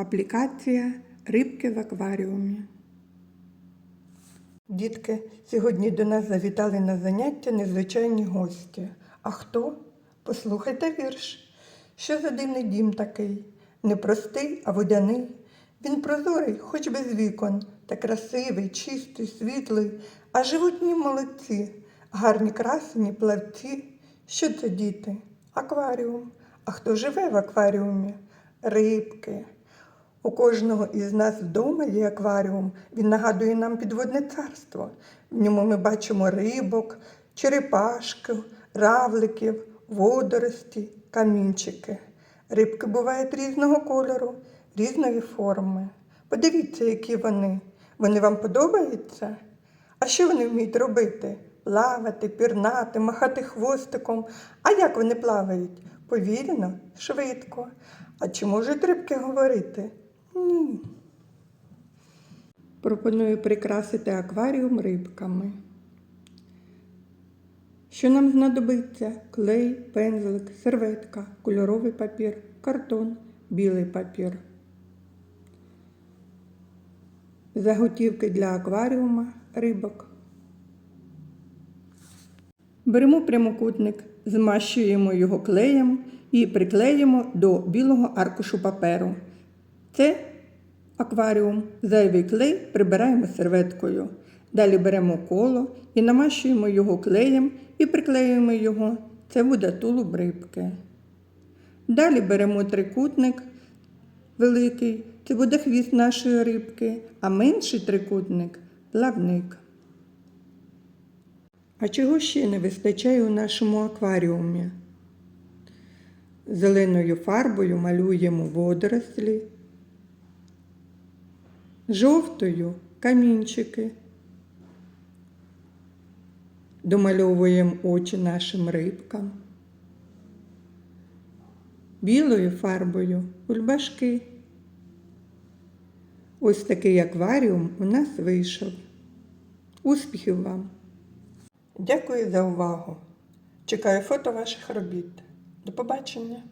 Аплікація рибки в акваріумі. Дітки, сьогодні до нас завітали на заняття незвичайні гості. А хто? Послухайте вірш. Що за дивний дім такий? Не простий, а водяний. Він прозорий, хоч без вікон, та красивий, чистий, світлий, а живуть в нім молодці, гарні красені плавці. Що це діти? Акваріум. А хто живе в акваріумі? Рибки. У кожного із нас вдома є акваріум. Він нагадує нам підводне царство. В ньому ми бачимо рибок, черепашки, равликів, водорості, камінчики. Рибки бувають різного кольору, різної форми. Подивіться, які вони. Вони вам подобаються? А що вони вміють робити? Плавати, пірнати, махати хвостиком. А як вони плавають? Повільно, швидко. А чи можуть рибки говорити? Пропоную прикрасити акваріум рибками. Що нам знадобиться? Клей, пензлик, серветка, кольоровий папір, картон, білий папір. Заготівки для акваріума рибок. Беремо прямокутник, змащуємо його клеєм і приклеїмо до білого аркушу паперу. Це акваріум. Зайвий клей прибираємо серветкою. Далі беремо коло і намащуємо його клеєм і приклеюємо його. Це буде тулуб рибки. Далі беремо трикутник великий, це буде хвіст нашої рибки, а менший трикутник плавник. А чого ще не вистачає у нашому акваріумі? Зеленою фарбою малюємо водорослі, жовтою камінчики. Домальовуємо очі нашим рибкам. Білою фарбою бульбашки. Ось такий акваріум у нас вийшов. Успіхів вам! Дякую за увагу. Чекаю фото ваших робіт. До побачення!